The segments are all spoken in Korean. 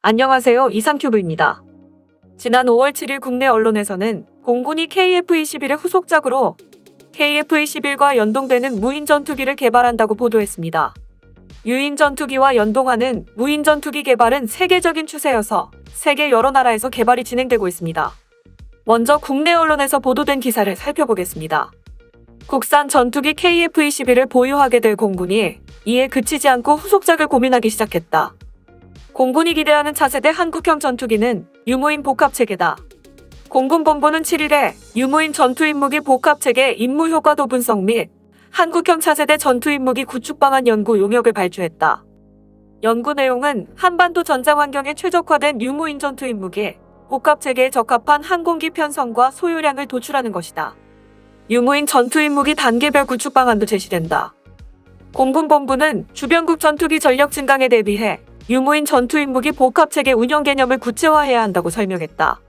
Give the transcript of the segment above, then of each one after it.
안녕하세요. 이상큐브입니다. 지난 5월 7일 국내 언론에서는 공군이 KF-21의 후속작으로 KF-21과 연동되는 무인 전투기를 개발한다고 보도했습니다. 유인 전투기와 연동하는 무인 전투기 개발은 세계적인 추세여서 세계 여러 나라에서 개발이 진행되고 있습니다. 먼저 국내 언론에서 보도된 기사를 살펴보겠습니다. 국산 전투기 KF-21을 보유하게 될 공군이 이에 그치지 않고 후속작을 고민하기 시작했다. 공군이 기대하는 차세대 한국형 전투기는 유무인 복합체계다. 공군본부는 7일에 유무인 전투임무기 복합체계 임무 효과도 분석 및 한국형 차세대 전투임무기 구축 방안 연구 용역을 발표했다. 연구 내용은 한반도 전장 환경에 최적화된 유무인 전투임무기 복합체계에 적합한 항공기 편성과 소유량을 도출하는 것이다. 유무인 전투임무기 단계별 구축 방안도 제시된다. 공군본부는 주변국 전투기 전력 증강에 대비해 유무인 전투임무기 복합체계 운영 개념을 구체화해야 한다고 설명했다.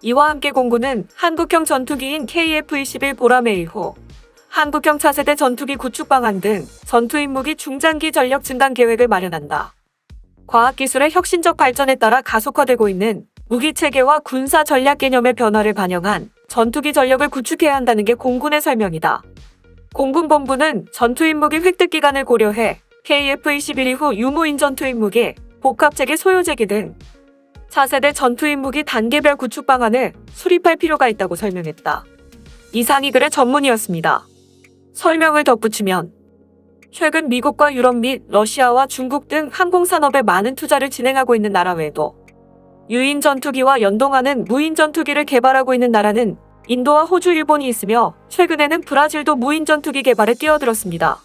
이와 함께 공군은 한국형 전투기인 KF-21 보라매 이후 한국형 차세대 전투기 구축 방안 등 전투임무기 중장기 전력 증강 계획을 마련한다. 과학기술의 혁신적 발전에 따라 가속화되고 있는 무기 체계와 군사 전략 개념의 변화를 반영한 전투기 전력을 구축해야 한다는 게 공군의 설명이다. 공군 본부는 전투임무기 획득 기간을 고려해 KF-21 이후 유무인 전투임무기, 복합체계 소요제기 등 차세대 전투임무기 단계별 구축 방안을 수립할 필요가 있다고 설명했다. 이상이 글의 전문이었습니다. 설명을 덧붙이면 최근 미국과 유럽 및 러시아와 중국 등 항공산업에 많은 투자를 진행하고 있는 나라 외에도 유인 전투기와 연동하는 무인 전투기를 개발하고 있는 나라는 인도와 호주, 일본이 있으며 최근에는 브라질도 무인 전투기 개발에 뛰어들었습니다.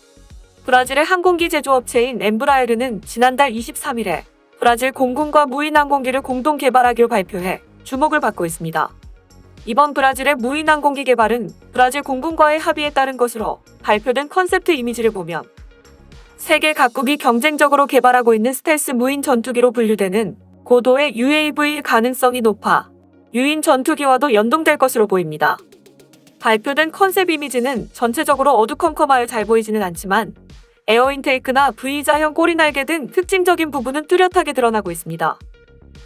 브라질의 항공기 제조업체인 엠브라에르는 지난달 23일에 브라질 공군과 무인 항공기를 공동 개발하기로 발표해 주목을 받고 있습니다. 이번 브라질의 무인 항공기 개발은 브라질 공군과의 합의에 따른 것으로 발표된 컨셉트 이미지를 보면 세계 각국이 경쟁적으로 개발하고 있는 스텔스 무인 전투기로 분류되는 고도의 UAV 가능성이 높아 유인 전투기와도 연동될 것으로 보입니다. 발표된 컨셉 이미지는 전체적으로 어두컴컴하여 잘 보이지는 않지만 에어 인테이크나 V자형 꼬리 날개 등 특징적인 부분은 뚜렷하게 드러나고 있습니다.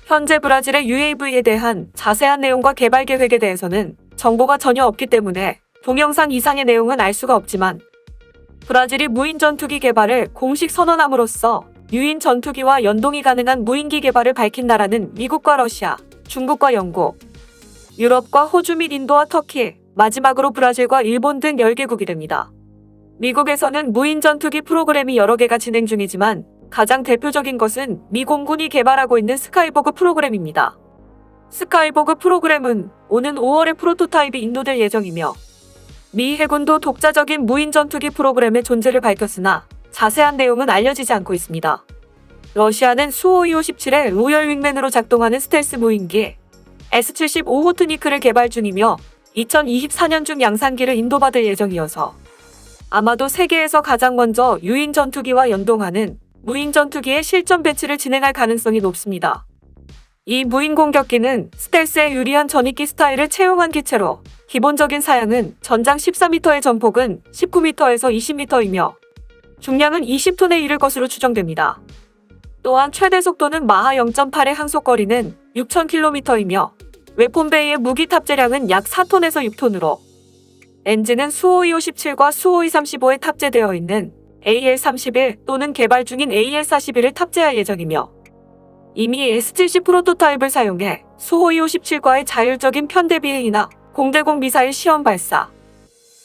현재 브라질의 UAV에 대한 자세한 내용과 개발 계획에 대해서는 정보가 전혀 없기 때문에 동영상 이상의 내용은 알 수가 없지만 브라질이 무인 전투기 개발을 공식 선언함으로써 유인 전투기와 연동이 가능한 무인기 개발을 밝힌 나라는 미국과 러시아, 중국과 영국, 유럽과 호주 및 인도와 터키, 마지막으로 브라질과 일본 등 10개국이 됩니다. 미국에서는 무인 전투기 프로그램이 여러 개가 진행 중이지만 가장 대표적인 것은 미 공군이 개발하고 있는 스카이보그 프로그램입니다. 스카이보그 프로그램은 오는 5월에 프로토타입이 인도될 예정이며 미 해군도 독자적인 무인 전투기 프로그램의 존재를 밝혔으나 자세한 내용은 알려지지 않고 있습니다. 러시아는 수호이 57의 로열 윙맨으로 작동하는 스텔스 무인기 S-75 호트니크를 개발 중이며 2024년 중 양산기를 인도받을 예정이어서 아마도 세계에서 가장 먼저 유인 전투기와 연동하는 무인 전투기의 실전 배치를 진행할 가능성이 높습니다. 이 무인 공격기는 스텔스에 유리한 전익기 스타일을 채용한 기체로 기본적인 사양은 전장 14m의 전폭은 19m에서 20m이며 중량은 20톤에 이를 것으로 추정됩니다. 또한 최대 속도는 마하 0.8의 항속거리는 6,000km이며 웨폰베이의 무기 탑재량은 약 4톤에서 6톤으로 엔진은 수호이 57과 수호이 35에 탑재되어 있는 AL31 또는 개발 중인 AL41을 탑재할 예정이며 이미 S70 프로토타입을 사용해 수호이 57과의 자율적인 편대 비행이나 공대공 미사일 시험 발사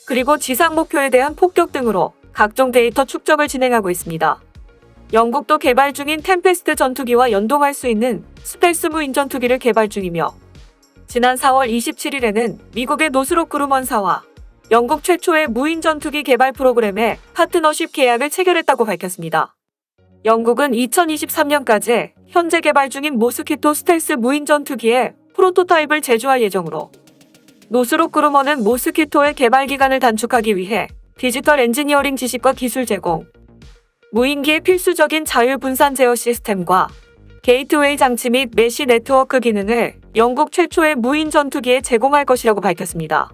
그리고 지상 목표에 대한 폭격 등으로 각종 데이터 축적을 진행하고 있습니다. 영국도 개발 중인 템페스트 전투기와 연동할 수 있는 스펠스 무 인 전투기를 개발 중이며 지난 4월 27일에는 미국의 노스록 그루먼사와 영국 최초의 무인 전투기 개발 프로그램에 파트너십 계약을 체결했다고 밝혔습니다. 영국은 2023년까지 현재 개발 중인 모스키토 스텔스 무인 전투기의 프로토타입을 제조할 예정으로 노스록 그루먼은 모스키토의 개발 기간을 단축하기 위해 디지털 엔지니어링 지식과 기술 제공, 무인기의 필수적인 자율 분산 제어 시스템과 게이트웨이 장치 및 메시 네트워크 기능을 영국 최초의 무인 전투기에 제공할 것이라고 밝혔습니다.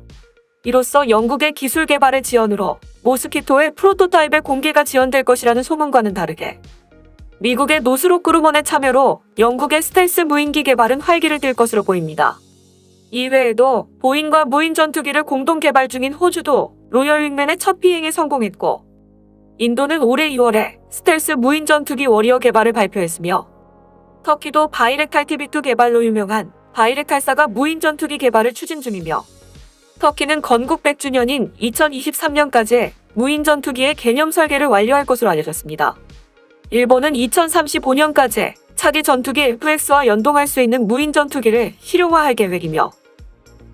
이로써 영국의 기술 개발의 지원으로 모스키토의 프로토타입의 공개가 지연될 것이라는 소문과는 다르게 미국의 노스록 그루먼의 참여로 영국의 스텔스 무인기 개발은 활기를 띨 것으로 보입니다. 이외에도 보잉과 무인 전투기를 공동 개발 중인 호주도 로열 윙맨의 첫 비행에 성공했고 인도는 올해 2월에 스텔스 무인 전투기 워리어 개발을 발표했으며 터키도 바이렉탈 TV2 개발로 유명한 바이렉탈사가 무인 전투기 개발을 추진 중이며 터키는 건국 100주년인 2023년까지 무인 전투기의 개념 설계를 완료할 것으로 알려졌습니다. 일본은 2035년까지 차기 전투기 FX와 연동할 수 있는 무인 전투기를 실용화할 계획이며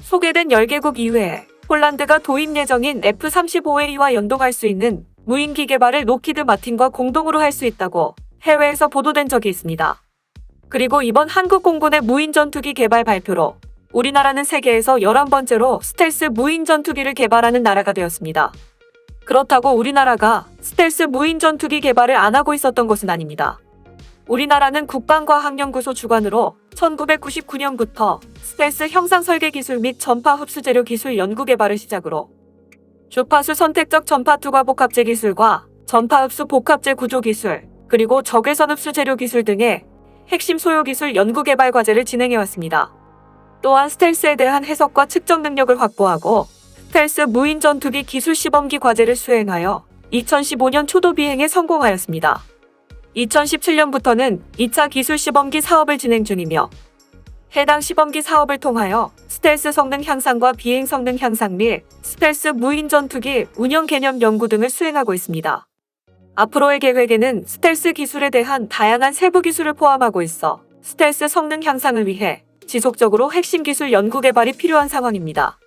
소개된 10개국 이외에 폴란드가 도입 예정인 F-35A와 연동할 수 있는 무인기 개발을 로키드 마틴과 공동으로 할 수 있다고 해외에서 보도된 적이 있습니다. 그리고 이번 한국 공군의 무인 전투기 개발 발표로 우리나라는 세계에서 11번째로 스텔스 무인 전투기를 개발하는 나라가 되었습니다. 그렇다고 우리나라가 스텔스 무인 전투기 개발을 안 하고 있었던 것은 아닙니다. 우리나라는 국방과학연구소 주관으로 1999년부터 스텔스 형상 설계 기술 및 전파 흡수 재료 기술 연구 개발을 시작으로 주파수 선택적 전파 투과 복합재 기술과 전파 흡수 복합재 구조 기술, 그리고 적외선 흡수 재료 기술 등의 핵심 소요 기술 연구 개발 과제를 진행해 왔습니다. 또한 스텔스에 대한 해석과 측정 능력을 확보하고 스텔스 무인 전투기 기술 시범기 과제를 수행하여 2015년 초도 비행에 성공하였습니다. 2017년부터는 2차 기술 시범기 사업을 진행 중이며 해당 시범기 사업을 통하여 스텔스 성능 향상과 비행 성능 향상 및 스텔스 무인 전투기 운영 개념 연구 등을 수행하고 있습니다. 앞으로의 계획에는 스텔스 기술에 대한 다양한 세부 기술을 포함하고 있어 스텔스 성능 향상을 위해 지속적으로 핵심 기술 연구 개발이 필요한 상황입니다.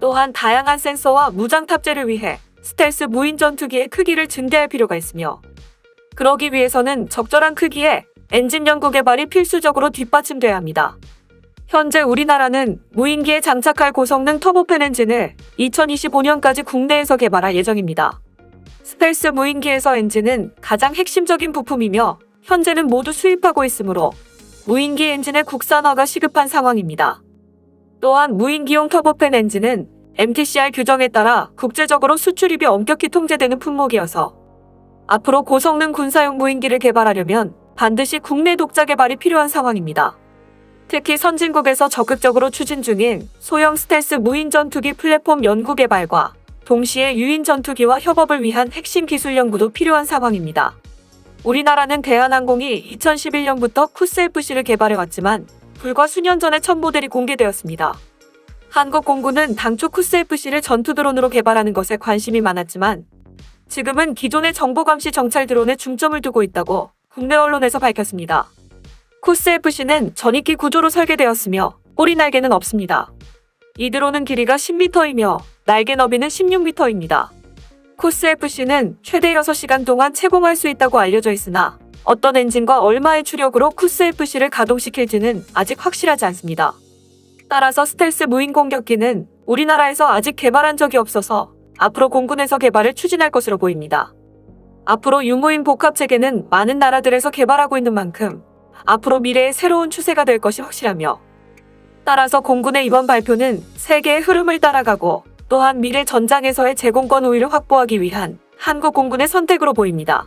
또한 다양한 센서와 무장 탑재를 위해 스텔스 무인 전투기의 크기를 증대할 필요가 있으며 그러기 위해서는 적절한 크기의 엔진 연구 개발이 필수적으로 뒷받침돼야 합니다. 현재 우리나라는 무인기에 장착할 고성능 터보팬 엔진을 2025년까지 국내에서 개발할 예정입니다. 스텔스 무인기에서 엔진은 가장 핵심적인 부품이며 현재는 모두 수입하고 있으므로 무인기 엔진의 국산화가 시급한 상황입니다. 또한 무인기용 터보팬 엔진은 MTCR 규정에 따라 국제적으로 수출입이 엄격히 통제되는 품목이어서 앞으로 고성능 군사용 무인기를 개발하려면 반드시 국내 독자 개발이 필요한 상황입니다. 특히 선진국에서 적극적으로 추진 중인 소형 스텔스 무인 전투기 플랫폼 연구 개발과 동시에 유인 전투기와 협업을 위한 핵심 기술 연구도 필요한 상황입니다. 우리나라는 대한항공이 2011년부터 쿠스FC를 개발해왔지만 불과 수년 전에 첫 모델이 공개되었습니다. 한국 공군은 당초 쿠스FC를 전투 드론으로 개발하는 것에 관심이 많았지만 지금은 기존의 정보 감시 정찰 드론에 중점을 두고 있다고 국내 언론에서 밝혔습니다. 쿠스FC는 전익기 구조로 설계되었으며 꼬리 날개는 없습니다. 이 드론은 길이가 10m이며 날개 너비는 16m입니다. 쿠스FC는 최대 6시간 동안 채공할 수 있다고 알려져 있으나 어떤 엔진과 얼마의 추력으로 쿠스FC를 가동시킬지는 아직 확실하지 않습니다. 따라서 스텔스 무인 공격기는 우리나라에서 아직 개발한 적이 없어서 앞으로 공군에서 개발을 추진할 것으로 보입니다. 앞으로 유무인 복합 체계는 많은 나라들에서 개발하고 있는 만큼 앞으로 미래의 새로운 추세가 될 것이 확실하며 따라서 공군의 이번 발표는 세계의 흐름을 따라가고 또한 미래 전장에서의 제공권 우위를 확보하기 위한 한국 공군의 선택으로 보입니다.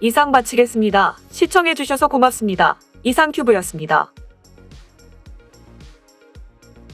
이상 마치겠습니다. 시청해주셔서 고맙습니다. 이상 큐브였습니다.